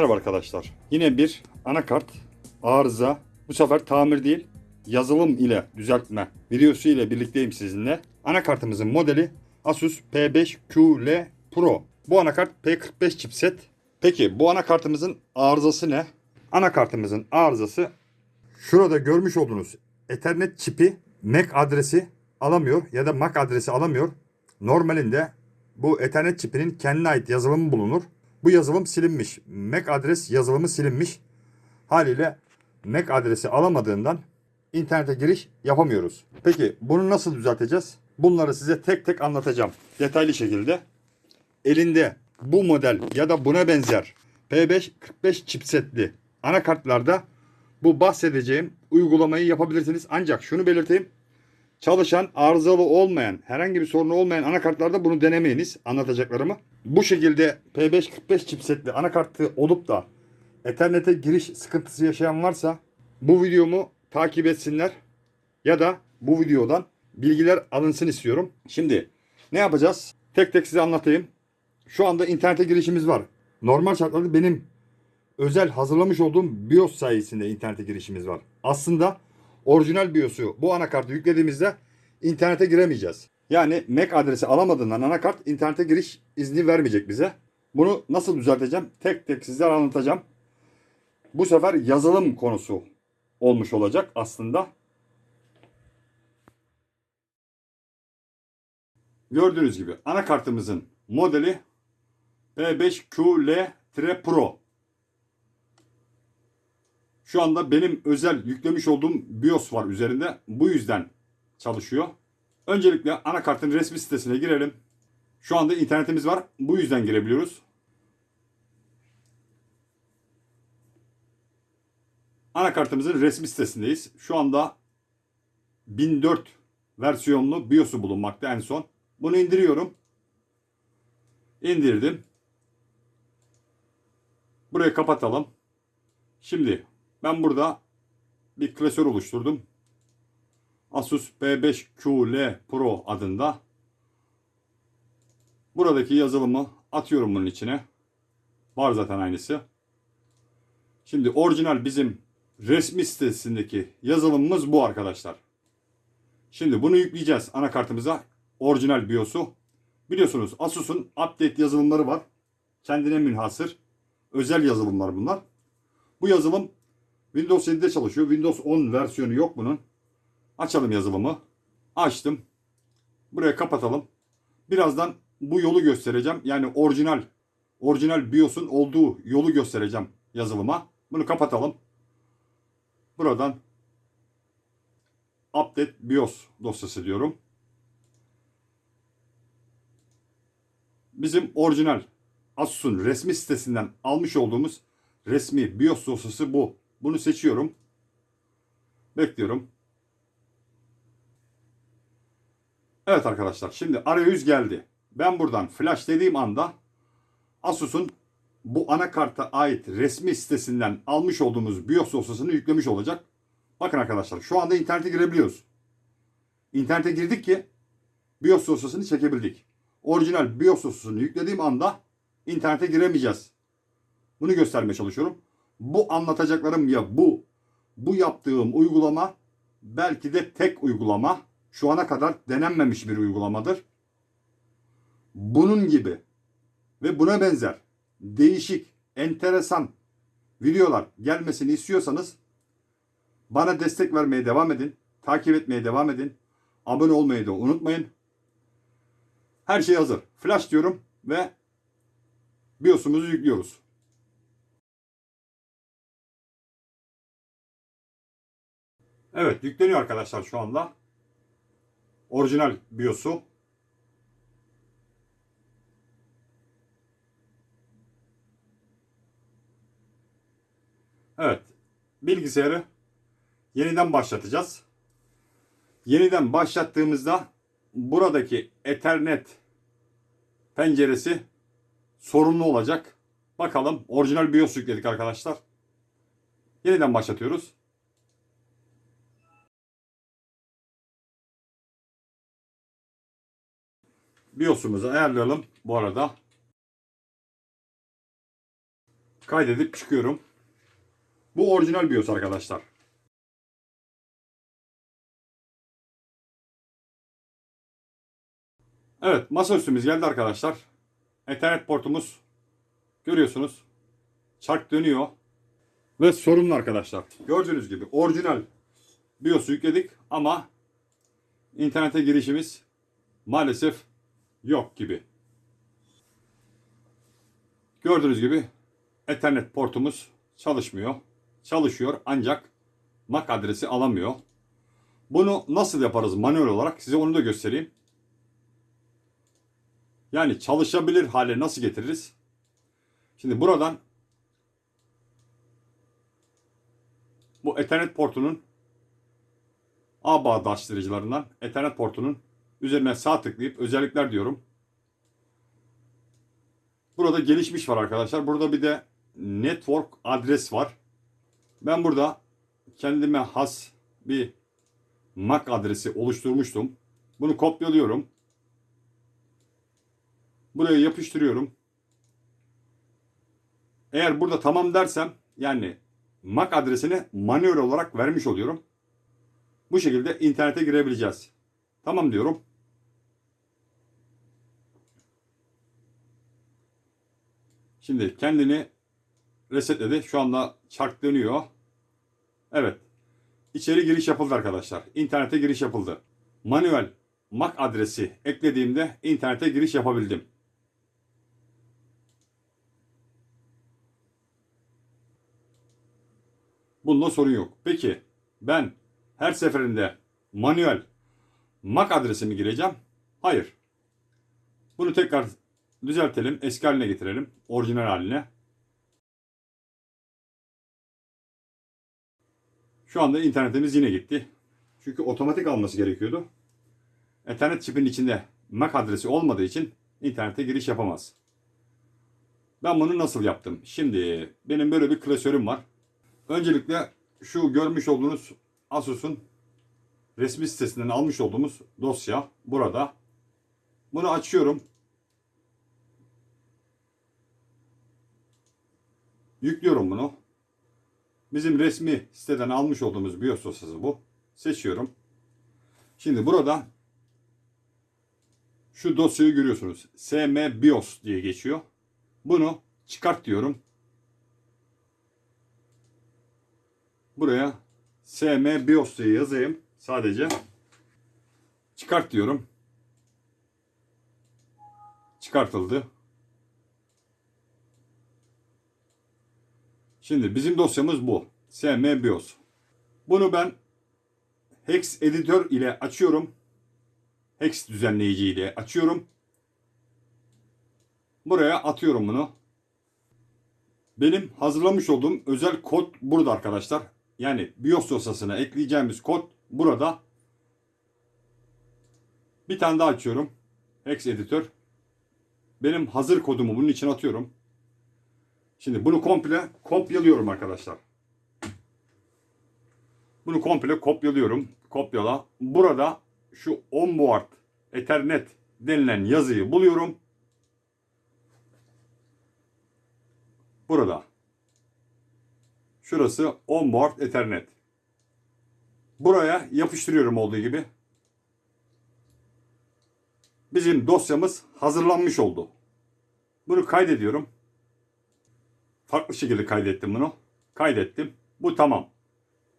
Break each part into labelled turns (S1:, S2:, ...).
S1: Merhaba arkadaşlar. Yine bir anakart arıza. Bu sefer tamir değil, yazılım ile düzeltme videosu ile birlikteyim sizinle. Anakartımızın modeli Asus P5QL Pro. Bu anakart P45 chipset. Peki bu anakartımızın arızası ne? Anakartımızın arızası şurada görmüş olduğunuz Ethernet çipi MAC adresi alamıyor ya da MAC adresi alamıyor. Normalinde bu Ethernet çipinin kendine ait yazılımı bulunur. Bu yazılım silinmiş. MAC adres yazılımı silinmiş. Haliyle MAC adresi alamadığından internete giriş yapamıyoruz. Peki bunu nasıl düzelteceğiz? Bunları size tek tek anlatacağım. Detaylı şekilde. Elinde bu model ya da buna benzer P545 chipsetli anakartlarda bu bahsedeceğim uygulamayı yapabilirsiniz. Ancak şunu belirteyim. Çalışan, arızalı olmayan, herhangi bir sorunu olmayan anakartlarda bunu denemeyiniz anlatacaklarımı. Bu şekilde P545 chipsetli anakartı olup da Ethernet'e giriş sıkıntısı yaşayan varsa bu videomu takip etsinler ya da bu videodan bilgiler alınsın istiyorum. Şimdi ne yapacağız? Tek tek size anlatayım. Şu anda internete girişimiz var. Normal şartlarda benim özel hazırlamış olduğum BIOS sayesinde internete girişimiz var. Aslında orijinal BIOS'u bu anakartı yüklediğimizde internete giremeyeceğiz. Yani MAC adresi alamadığından anakart internete giriş izni vermeyecek bize. Bunu nasıl düzelteceğim? Tek tek sizlere anlatacağım. Bu sefer yazılım konusu olmuş olacak aslında. Gördüğünüz gibi anakartımızın modeli P5QL Pro. Şu anda benim özel yüklemiş olduğum BIOS var üzerinde. Bu yüzden çalışıyor. Öncelikle anakartın resmi sitesine girelim. Şu anda internetimiz var. Bu yüzden girebiliyoruz. Anakartımızın resmi sitesindeyiz. Şu anda 1004 versiyonlu BIOS'u bulunmakta en son. Bunu indiriyorum. İndirdim. Burayı kapatalım. Şimdi ben burada bir klasör oluşturdum. Asus P5QL Pro adında. Buradaki yazılımı atıyorum bunun içine. Var zaten aynısı. Şimdi orijinal bizim resmi sitesindeki yazılımımız bu arkadaşlar. Şimdi bunu yükleyeceğiz anakartımıza. Orijinal BIOS'u. Biliyorsunuz Asus'un update yazılımları var. Kendine münhasır. Özel yazılımlar bunlar. Bu yazılım Windows 7'de çalışıyor. Windows 10 versiyonu yok bunun. Açalım yazılımı. Açtım. Buraya kapatalım. Birazdan bu yolu göstereceğim. Yani orijinal orijinal BIOS'un olduğu yolu göstereceğim yazılıma. Bunu kapatalım. Buradan update BIOS dosyası diyorum. Bizim orijinal Asus'un resmi sitesinden almış olduğumuz resmi BIOS dosyası bu. Bunu seçiyorum. Bekliyorum. Evet arkadaşlar şimdi arayüz geldi. Ben buradan flash dediğim anda Asus'un bu anakarta ait resmi sitesinden almış olduğumuz BIOS dosyasını yüklemiş olacak. Bakın arkadaşlar şu anda internete girebiliyoruz. İnternete girdik ki BIOS dosyasını çekebildik. Orijinal BIOS dosyasını yüklediğim anda internete giremeyeceğiz. Bunu göstermeye çalışıyorum. Bu anlatacaklarım ya bu bu yaptığım uygulama belki de tek uygulama şu ana kadar denenmemiş bir uygulamadır. Bunun gibi ve buna benzer değişik, enteresan videolar gelmesini istiyorsanız bana destek vermeye devam edin. Takip etmeye devam edin. Abone olmayı da unutmayın. Her şey hazır. Flash diyorum ve BIOS'umuzu yüklüyoruz. Evet yükleniyor arkadaşlar şu anda. Orijinal BIOS'u. Evet. Bilgisayarı yeniden başlatacağız. Yeniden başlattığımızda buradaki Ethernet penceresi sorunlu olacak. Bakalım orijinal BIOS yükledik arkadaşlar. Yeniden başlatıyoruz. BIOS'umuzu ayarlayalım bu arada. kaydedip çıkıyorum. Bu orijinal BIOS arkadaşlar. Evet masaüstümüz geldi arkadaşlar. Ethernet portumuz görüyorsunuz. Çark dönüyor. Ve sorunlu arkadaşlar. Gördüğünüz gibi orijinal BIOS'u yükledik ama internete girişimiz maalesef yok gibi. Gördüğünüz gibi Ethernet portumuz çalışmıyor. Çalışıyor ancak MAC adresi alamıyor. Bunu nasıl yaparız manuel olarak size onu da göstereyim. Yani çalışabilir hale nasıl getiririz? Şimdi buradan bu Ethernet portunun ağ bağdaştırıcılarından Ethernet portunun üzerine sağ tıklayıp özellikler diyorum. Burada gelişmiş var arkadaşlar. Burada bir de network adres var. Ben burada kendime has bir MAC adresi oluşturmuştum. Bunu kopyalıyorum. Buraya yapıştırıyorum. Eğer burada tamam dersem yani MAC adresini manuel olarak vermiş oluyorum. Bu şekilde internete girebileceğiz. Tamam diyorum. Şimdi kendini resetledi. Şu anda çark dönüyor. Evet. İçeri giriş yapıldı arkadaşlar. İnternete giriş yapıldı. Manuel MAC adresi eklediğimde internete giriş yapabildim. Bunda sorun yok. Peki ben her seferinde manuel MAC adresimi gireceğim. Hayır. Bunu tekrar düzeltelim. Eski haline getirelim. Orijinal haline. Şu anda internetimiz yine gitti. Çünkü otomatik alması gerekiyordu. Ethernet çipinin içinde MAC adresi olmadığı için internete giriş yapamaz. Ben bunu nasıl yaptım? Şimdi benim böyle bir klasörüm var. Öncelikle şu görmüş olduğunuz Asus'un resmi sitesinden almış olduğumuz dosya burada. Bunu açıyorum. Yüklüyorum bunu. Bizim resmi siteden almış olduğumuz BIOS dosyası bu. Seçiyorum. Şimdi burada şu dosyayı görüyorsunuz. SM BIOS diye geçiyor. Bunu çıkart diyorum. Buraya SM BIOS diye yazayım. Sadece çıkart diyorum. Çıkartıldı. Şimdi bizim dosyamız bu. SM BIOS. Bunu ben Hex editör ile açıyorum. Hex düzenleyici ile açıyorum. Buraya atıyorum bunu. Benim hazırlamış olduğum özel kod burada arkadaşlar. Yani BIOS dosyasına ekleyeceğimiz kod burada. Bir tane daha açıyorum. Hex editör. Benim hazır kodumu bunun için atıyorum. Şimdi bunu komple kopyalıyorum arkadaşlar. Bunu komple kopyalıyorum. Kopyala. Burada şu onboard ethernet denilen yazıyı buluyorum. Burada. Şurası onboard ethernet. Buraya yapıştırıyorum olduğu gibi. Bizim dosyamız hazırlanmış oldu. Bunu kaydediyorum. Farklı şekilde kaydettim bunu. Kaydettim. Bu tamam.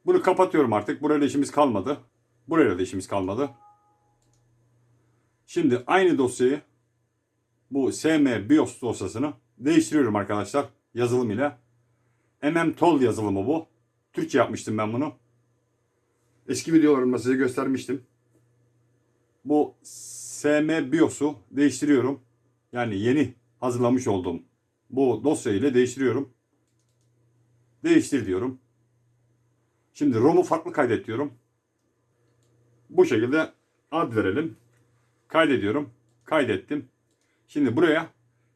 S1: Bunu kapatıyorum artık. Burayla işimiz kalmadı. Burayla da işimiz kalmadı. Şimdi aynı dosyayı bu SM BIOS dosyasını değiştiriyorum arkadaşlar yazılım ile. MMTOL yazılımı bu. Türkçe yapmıştım ben bunu. Eski videolarımda size göstermiştim. Bu SM BIOS'u değiştiriyorum. Yani yeni hazırlamış olduğum bu dosya ile değiştiriyorum. Değiştir diyorum. Şimdi ROM'u farklı kaydet diyorum. Bu şekilde ad verelim. Kaydediyorum. Kaydettim. Şimdi buraya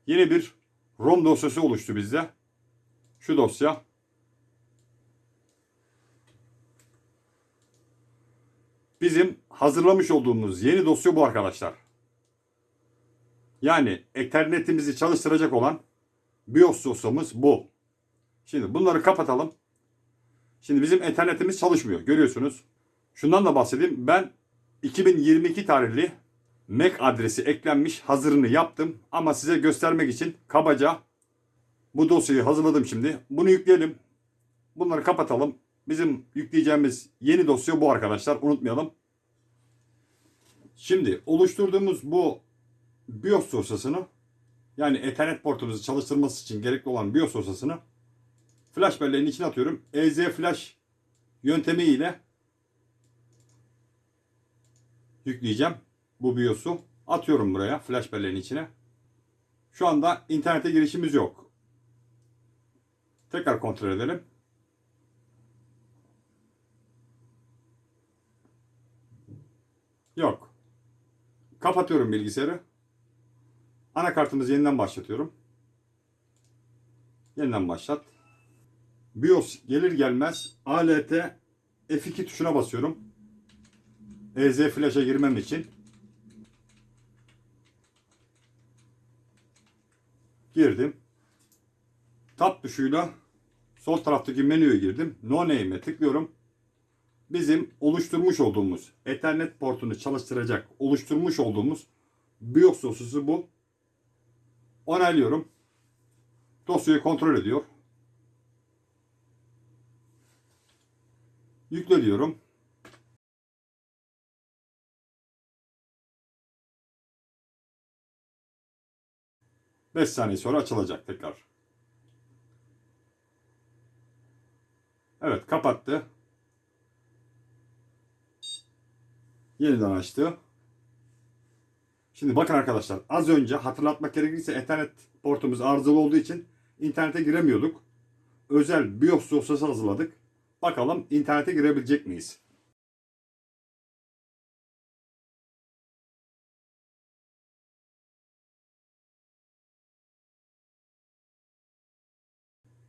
S1: yeni bir ROM dosyası oluştu bizde. Şu dosya. Bizim hazırlamış olduğumuz yeni dosya bu arkadaşlar. Yani Ethernet'imizi çalıştıracak olan BIOS dosyamız bu. Şimdi bunları kapatalım. Şimdi bizim internetimiz çalışmıyor. Görüyorsunuz. Şundan da bahsedeyim. Ben 2022 tarihli MAC adresi eklenmiş hazırını yaptım. Ama size göstermek için kabaca bu dosyayı hazırladım şimdi. Bunu yükleyelim. Bunları kapatalım. Bizim yükleyeceğimiz yeni dosya bu arkadaşlar. Unutmayalım. Şimdi oluşturduğumuz bu BIOS dosyasını yani Ethernet portumuzu çalıştırması için gerekli olan BIOS dosyasını flash belleğin içine atıyorum. EZ flash yöntemi ile yükleyeceğim bu BIOS'u. Atıyorum buraya flash belleğin içine. Şu anda internete girişimiz yok. Tekrar kontrol edelim. Yok. Kapatıyorum bilgisayarı. Anakartımızı yeniden başlatıyorum. Yeniden başlat. BIOS gelir gelmez ALT F2 tuşuna basıyorum. EZ flash'a girmem için. Girdim. Tab tuşuyla sol taraftaki menüye girdim. No name'e tıklıyorum. Bizim oluşturmuş olduğumuz Ethernet portunu çalıştıracak oluşturmuş olduğumuz BIOS dosyası bu. Onaylıyorum. Dosyayı kontrol ediyor. Yükle diyorum. Beş saniye sonra açılacak tekrar. Evet kapattı. Yeniden açtı. Şimdi bakın arkadaşlar az önce hatırlatmak gerekirse Ethernet portumuz arızalı olduğu için internete giremiyorduk. Özel BIOS dosyası hazırladık. Bakalım internete girebilecek miyiz?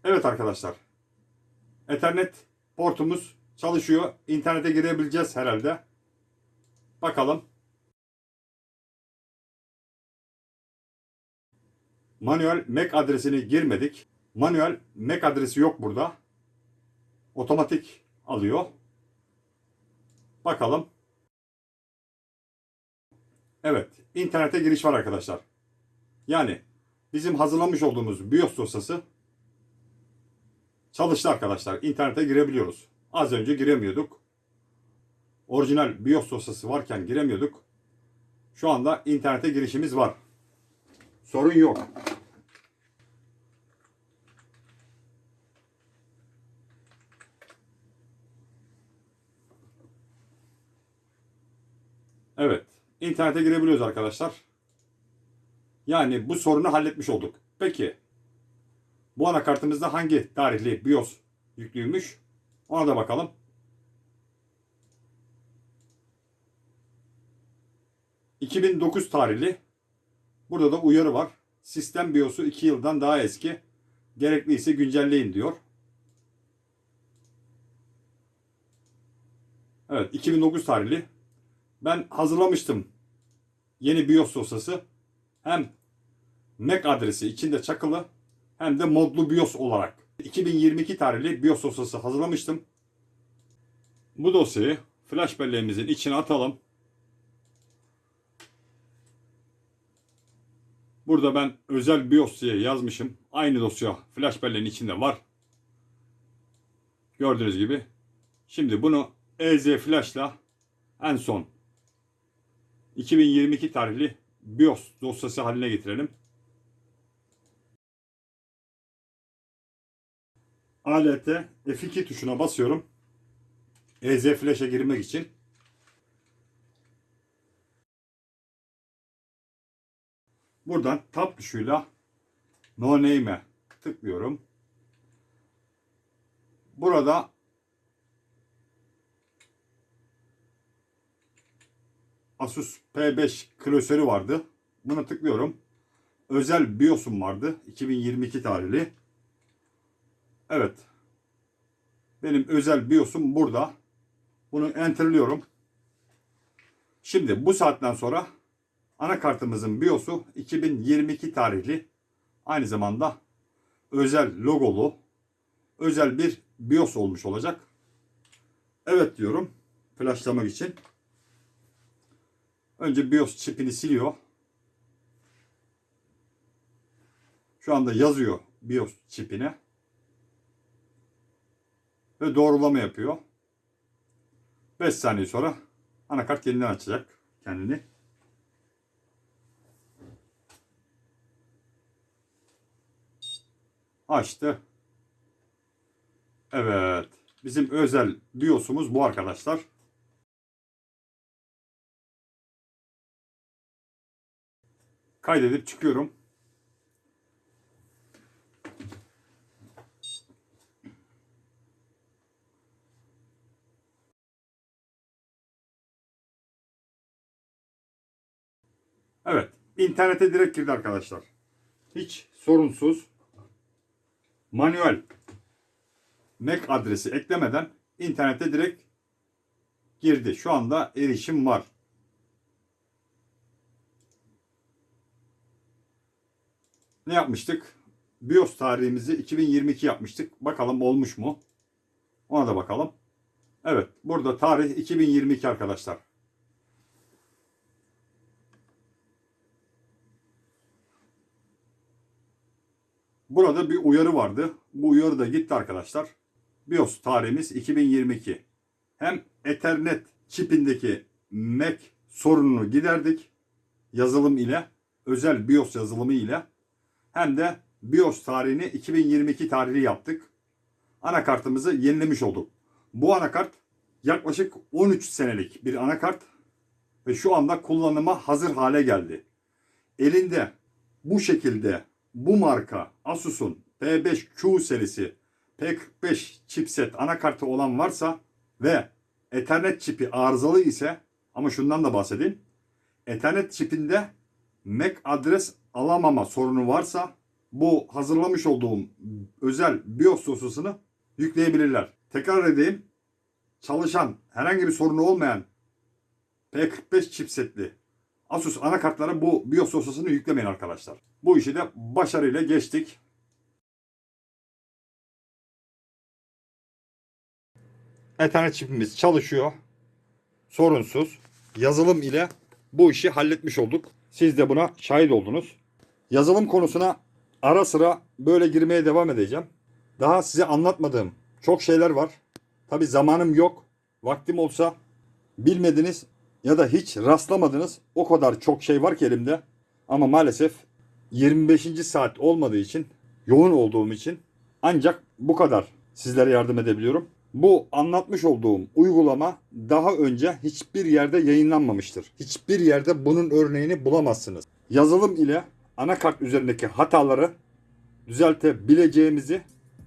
S1: Evet arkadaşlar. Ethernet portumuz çalışıyor. İnternete girebileceğiz herhalde. Bakalım. Manuel MAC adresini girmedik. Manuel MAC adresi yok burada. Otomatik alıyor. Bakalım. Evet, internete giriş var arkadaşlar. Yani bizim hazırlamış olduğumuz BIOS dosyası çalıştı arkadaşlar. İnternete girebiliyoruz. Az önce giremiyorduk. Orijinal BIOS dosyası varken giremiyorduk. Şu anda internete girişimiz var. Sorun yok. Evet. internete girebiliyoruz arkadaşlar. Yani bu sorunu halletmiş olduk. Peki. Bu anakartımızda hangi tarihli BIOS yüklüymüş? Ona da bakalım. ...2009 tarihli. Burada da uyarı var. Sistem BIOS'u 2 yıldan daha eski. Gerekliyse güncelleyin diyor. Evet 2009 tarihli. Ben hazırlamıştım yeni BIOS dosyası. Hem MAC adresi içinde çakılı hem de modlu BIOS olarak. 2022 tarihli BIOS dosyası hazırlamıştım. Bu dosyayı flash belleğimizin içine atalım. Burada ben özel BIOS diye yazmışım. Aynı dosya flash belleğin içinde var. Gördüğünüz gibi. Şimdi bunu EZ flash'la en son 2022 tarihli BIOS dosyası haline getirelim. ALT F2 tuşuna basıyorum. EZ Flash'e girmek için. Buradan tab tuşuyla No Name'e tıklıyorum. Burada Asus P5 klasörü vardı. Buna tıklıyorum. Özel BIOS'um vardı. 2022 tarihli. Evet. Benim özel BIOS'um burada. Bunu enterliyorum. Şimdi bu saatten sonra anakartımızın BIOS'u 2022 tarihli. Aynı zamanda özel logolu özel bir BIOS olmuş olacak. Evet diyorum. Flashlamak için. Önce BIOS çipini siliyor. Şu anda yazıyor BIOS çipine. Ve doğrulama yapıyor. 5 saniye sonra anakart yeniden açacak kendini. Açtı. Evet. Bizim özel BIOS'umuz bu arkadaşlar. Kaydedip çıkıyorum. Evet. internete direkt girdi arkadaşlar. Hiç sorunsuz. Manuel MAC adresi eklemeden internete direkt girdi. Şu anda erişim var. Ne yapmıştık? BIOS tarihimizi 2022 yapmıştık. Bakalım olmuş mu? Ona da bakalım. Evet, burada tarih 2022 arkadaşlar. Burada bir uyarı vardı. Bu uyarı da gitti arkadaşlar. BIOS tarihimiz 2022. Hem Ethernet çipindeki MAC sorununu giderdik yazılım ile, özel BIOS yazılımı ile hem de BIOS tarihini 2022 tarihi yaptık. Anakartımızı yenilemiş olduk. Bu anakart yaklaşık 13 senelik bir anakart ve şu anda kullanıma hazır hale geldi. Elinde bu şekilde bu marka Asus'un P5Q serisi P45 chipset anakartı olan varsa ve Ethernet çipi arızalı ise ama şundan da bahsedeyim. Ethernet çipinde MAC adres alamama sorunu varsa bu hazırlamış olduğum özel BIOS dosyasını yükleyebilirler. Tekrar edeyim. Çalışan herhangi bir sorunu olmayan P45 chipsetli Asus anakartlara bu BIOS dosyasını yüklemeyin arkadaşlar. Bu işi de başarıyla geçtik. Ethernet çipimiz çalışıyor. Sorunsuz. Yazılım ile bu işi halletmiş olduk. Siz de buna şahit oldunuz. Yazılım konusuna ara sıra böyle girmeye devam edeceğim. Daha size anlatmadığım çok şeyler var. Tabi zamanım yok. Vaktim olsa bilmediniz ya da hiç rastlamadınız o kadar çok şey var ki elimde. Ama maalesef 25. saat olmadığı için, yoğun olduğum için ancak bu kadar sizlere yardım edebiliyorum. Bu anlatmış olduğum uygulama daha önce hiçbir yerde yayınlanmamıştır. Hiçbir yerde bunun örneğini bulamazsınız. Yazılım ile anakart üzerindeki hataları düzeltebileceğimizi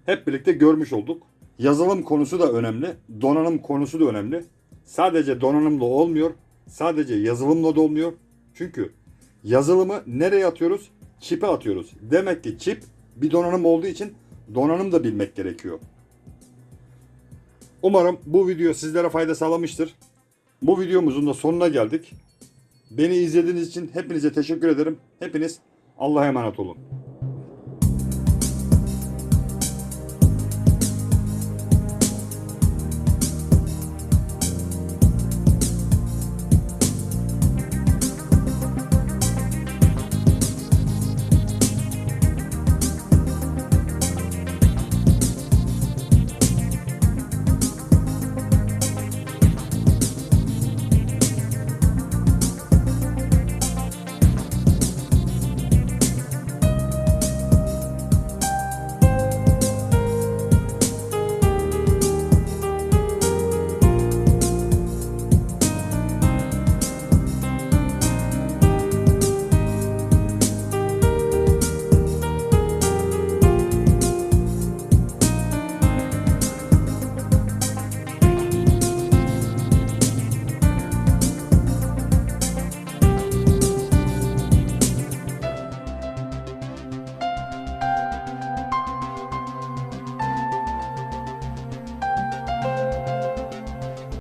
S1: hep birlikte görmüş olduk. Yazılım konusu da önemli, donanım konusu da önemli. Sadece donanımla olmuyor, sadece yazılımla da olmuyor. Çünkü yazılımı nereye atıyoruz? Çipe atıyoruz. Demek ki çip bir donanım olduğu için donanım da bilmek gerekiyor. Umarım bu video sizlere fayda sağlamıştır. Bu videomuzun da sonuna geldik. Beni izlediğiniz için hepinize teşekkür ederim. Hepiniz Allah'a emanet olun.